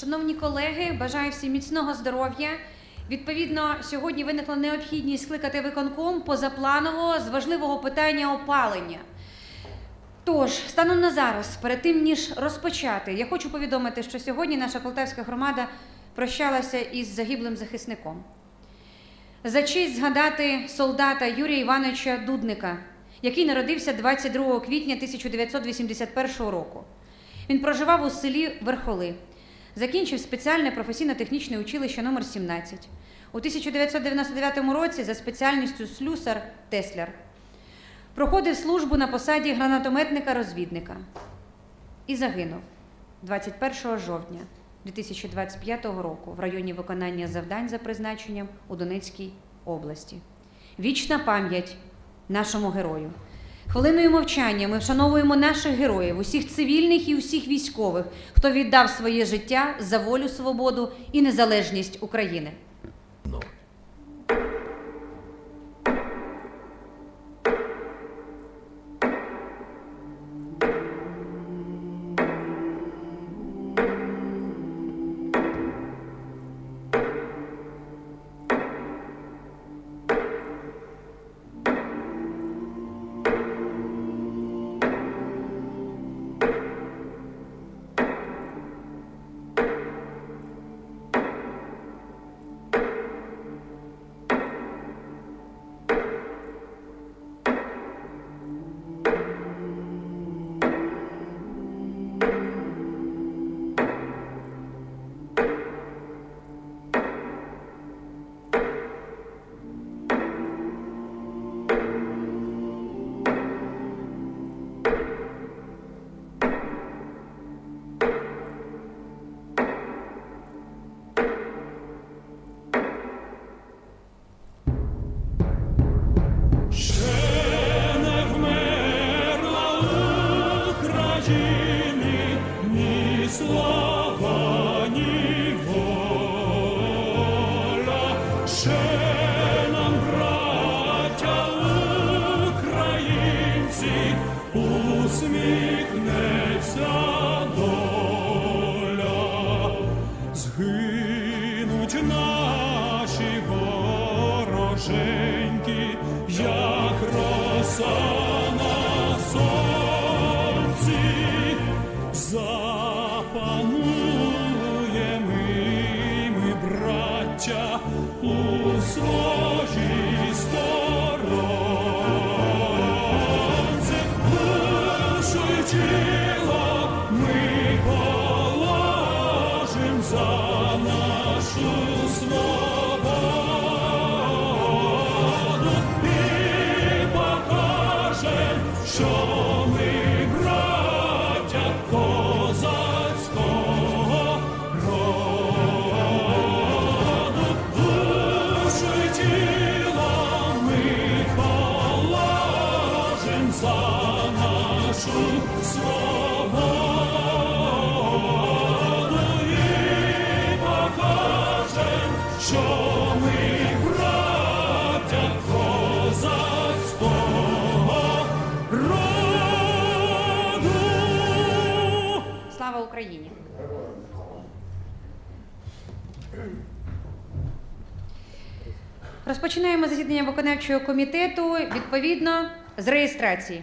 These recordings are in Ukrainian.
Шановні колеги, бажаю всім міцного здоров'я. Відповідно, сьогодні виникла необхідність скликати виконком позапланово з важливого питання опалення. Тож, станом на зараз, перед тим ніж розпочати, я хочу повідомити, що сьогодні наша полтавська громада прощалася із загиблим захисником. За честь згадати солдата Юрія Івановича Дудника, який народився 22 квітня 1981 року. Він проживав у селі Верхоли, закінчив спеціальне професійно-технічне училище номер 17 У 1999 році за спеціальністю слюсар Тесляр проходив службу на посаді гранатометника-розвідника і загинув 21 жовтня 2025 року в районі виконання завдань за призначенням у Донецькій області. Вічна пам'ять нашому герою. Хвилиною мовчання ми вшановуємо наших героїв, усіх цивільних і усіх військових, хто віддав своє життя за волю, свободу і незалежність України. Слава, ні. Ще нам, браття українці, усміхнеться доля. Згинуть наші вороженьки, як soul. Розпочинаємо засідання виконавчого комітету відповідно з реєстрації.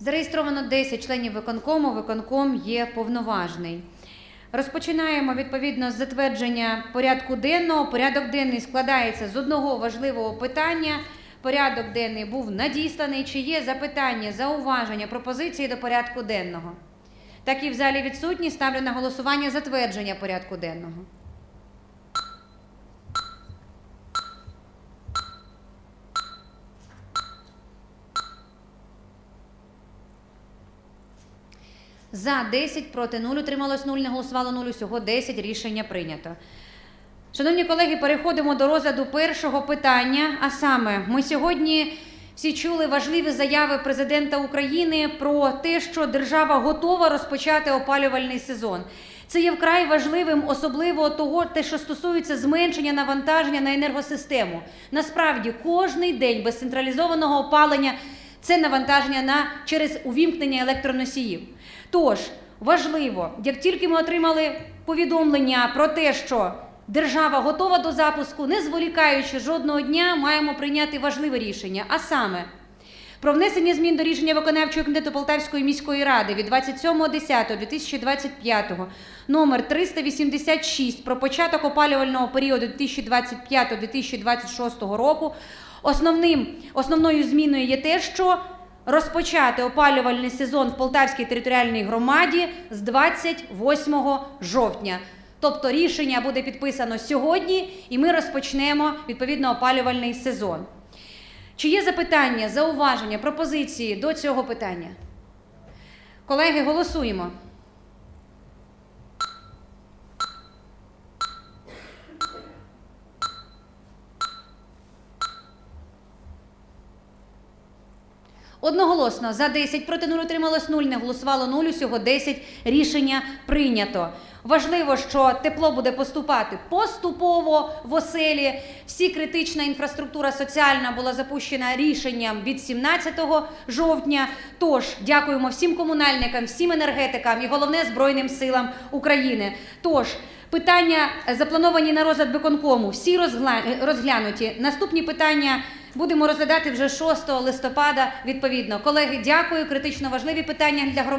Зареєстровано 10 членів виконкому. Виконком є повноважний. Розпочинаємо відповідно з затвердження порядку денного. Порядок денний складається з одного важливого питання. Порядок денний був надісланий. Чи є запитання, зауваження, пропозиції до порядку денного? Так і в залі відсутні. Ставлю на голосування затвердження порядку денного. За 10, проти 0, утрималось 0, не голосувало 0, усього 10, рішення прийнято. Шановні колеги, переходимо до розгляду першого питання. А саме, ми сьогодні всі чули важливі заяви президента України про те, що держава готова розпочати опалювальний сезон. Це є вкрай важливим, особливо того, те, що стосується зменшення навантаження на енергосистему. Насправді, кожний день без централізованого опалення це навантаження на через увімкнення електроносіїв. Тож важливо, як тільки ми отримали повідомлення про те, що держава готова до запуску, не зволікаючи жодного дня, маємо прийняти важливе рішення, а саме. Про внесення змін до рішення виконавчого комітету Полтавської міської ради від 27.10.2025 номер 386 про початок опалювального періоду 2025-2026 року. Основним, основною зміною є те, що розпочати опалювальний сезон в Полтавській територіальній громаді з 28 жовтня. Тобто рішення буде підписано сьогодні, і ми розпочнемо відповідно опалювальний сезон. Чи є запитання, зауваження, пропозиції до цього питання? Колеги, голосуємо. Одноголосно за 10, проти 0 утрималось 0, не голосувало 0, усього 10. Рішення прийнято. Важливо, що тепло буде поступати поступово в оселі. Всі критична інфраструктура соціальна була запущена рішенням від 17 жовтня. Тож дякуємо всім комунальникам, всім енергетикам і головне Збройним силам України. Тож питання заплановані на розгляд виконкому, всі розглянуті. Наступні питання будемо розглядати вже 6 листопада. Відповідно, колеги, дякую. Критично важливі питання для громади.